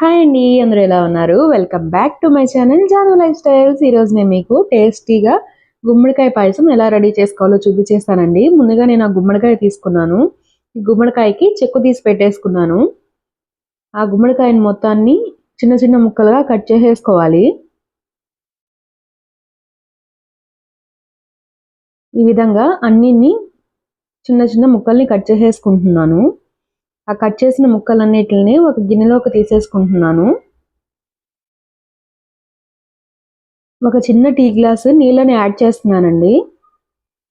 Hi అండి అందరూ ఎలా ఉన్నారు? Welcome back to my channel Janu lifestyles ఈరోజు నేను మీకు టేస్టీగా గుమ్మడికాయ పాయసం ఎలా రెడీ చేసుకోవాలో చూపించేస్తానండి. ముందుగా నేను ఆ గుమ్మడికాయ తీసుకున్నాను. ఈ గుమ్మడికాయకి చెక్కు తీసి పెట్టేసుకున్నాను. ఆ గుమ్మడికాయని మొత్తాన్ని చిన్న చిన్న ముక్కలుగా కట్ చేసేసుకోవాలి. ఈ విధంగా అన్నిన్ని చిన్న చిన్న ముక్కల్ని కట్ చేసేసుకుంటున్నాను. ఆ కట్ చేసిన ముక్కలన్నిటిని ఒక గిన్నెలోకి తీసేసుకుంటున్నాను. ఒక చిన్న టీ గ్లాస్ నీళ్ళని యాడ్ చేస్తున్నానండి.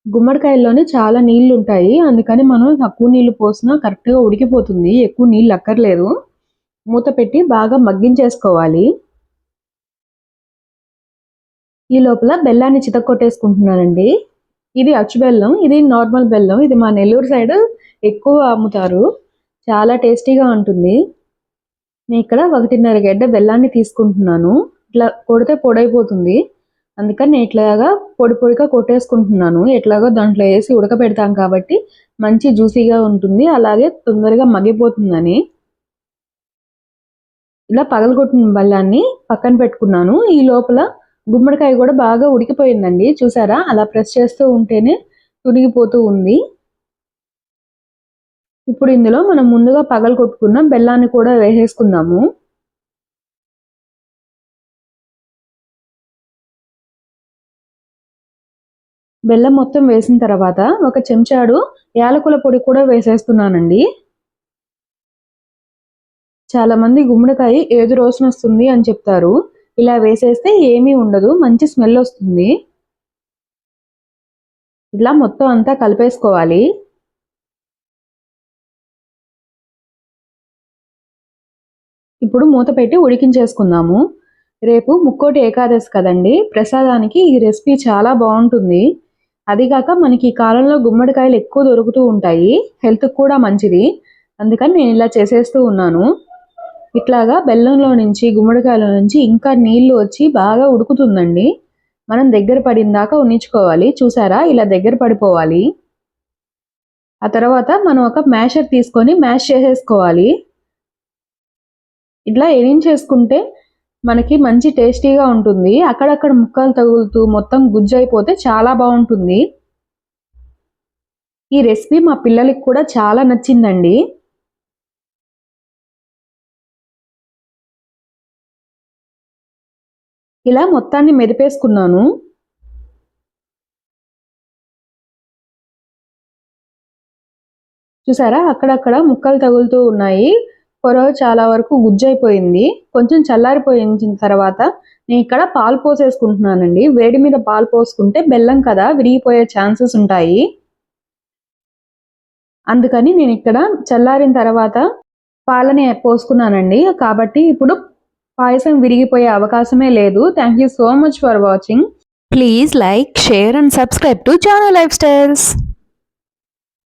గుమ్మడికాయల్లోనే చాలా నీళ్ళు ఉంటాయి అందుకని మనం తక్కువ నీళ్ళు పోసినా కరెక్ట్గా ఉడికిపోతుంది. ఎక్కువ నీళ్ళు అక్కర్లేదు. మూత పెట్టి బాగా మగ్గించేసుకోవాలి. ఈ లోపల బెల్లాన్ని చితక్కొట్టేసుకుంటున్నానండి. ఇది అచ్చు బెల్లం ఇది నార్మల్ బెల్లం. ఇది మా నెల్లూరు సైడ్ ఎక్కువ అమ్ముతారు. చాలా టేస్టీగా ఉంటుంది. నేను ఇక్కడ ఒకటిన్నర గడ్డ బెల్లాన్ని తీసుకుంటున్నాను. ఇట్లా కొడితే పొడైపోతుంది. అందుకని నేను ఇట్లాగా పొడి పొడిగా కొట్టేసుకుంటున్నాను. ఎట్లాగో దాంట్లో వేసి ఉడకబెడతాం కాబట్టి మంచి జ్యూసీగా ఉంటుంది. అలాగే తొందరగా మగ్గిపోతుందని. ఇలా పగలగొట్టిన బెల్లాన్ని పక్కన పెట్టుకున్నాను. ఈ లోపల గుమ్మడికాయ కూడా బాగా ఉడికిపోయిందండి. చూసారా? అలా ప్రెస్ చేస్తూ ఉంటేనే తునిగిపోతూ ఉంది. ఇప్పుడు ఇందులో మనం ముందుగా పగలు కొట్టుకున్న బెల్లాన్ని కూడా వేసేసుకుందాము. బెల్లం మొత్తం వేసిన తర్వాత ఒక చెంచాడు యాలకుల పొడి కూడా వేసేస్తున్నానండి. చాలా మంది గుమ్మడికాయ ఏది రోజున వస్తుంది అని చెప్తారు. ఇలా వేసేస్తే ఏమీ ఉండదు మంచి స్మెల్ వస్తుంది. ఇలా మొత్తం అంతా కలిపేసుకోవాలి. ఇప్పుడు మూత పెట్టి ఉడికించేసుకుందాము. రేపు ముక్కోటి ఏకాదశి కదండి. ప్రసాదానికి ఈ రెసిపీ చాలా బాగుంటుంది. అదిగాక మనకి ఈ కాలంలో గుమ్మడికాయలు ఎక్కువ దొరుకుతూ ఉంటాయి. హెల్త్కి కూడా మంచిది. అందుకని నేను ఇలా చేసేస్తూ ఉన్నాను. ఇట్లాగా బెల్లంలో నుంచి గుమ్మడికాయల నుంచి ఇంకా నీళ్ళు వచ్చి బాగా ఉడుకుతుందండి. మనం దగ్గర పడిందాక ఉన్నించుకోవాలి చూసారా? ఇలా దగ్గర పడిపోవాలి. ఆ తర్వాత మనం ఒక మ్యాషర్ తీసుకొని మ్యాష్ చేసేసుకోవాలి. ఇట్లా ఎరించేసుకుంటే మనకి మంచి టేస్టీగా ఉంటుంది. అక్కడక్కడ ముక్కలు తగులుతూ మొత్తం గుజ్జు అయిపోతే చాలా బాగుంటుంది. ఈ రెసిపీ మా పిల్లలకి కూడా చాలా నచ్చిందండి. ఇలా మొత్తాన్ని మెదిపేసుకున్నాను. చూసారా? అక్కడక్కడ ముక్కలు తగులుతూ ఉన్నాయి. పొరవ చాలా వరకు గుజ్జైపోయింది. కొంచెం చల్లారిపోయిన తర్వాత నేను ఇక్కడ పాలు పోసేసుకుంటున్నానండి. వేడి మీద పాలు పోసుకుంటే బెల్లం కదా విరిగిపోయే ఛాన్సెస్ ఉంటాయి. అందుకని నేను ఇక్కడ చల్లారిన తర్వాత పాలని పోసుకున్నానండి. కాబట్టి ఇప్పుడు పాయసం విరిగిపోయే అవకాశమే లేదు. Thank you so much for watching please like share and subscribe to channel lifestyles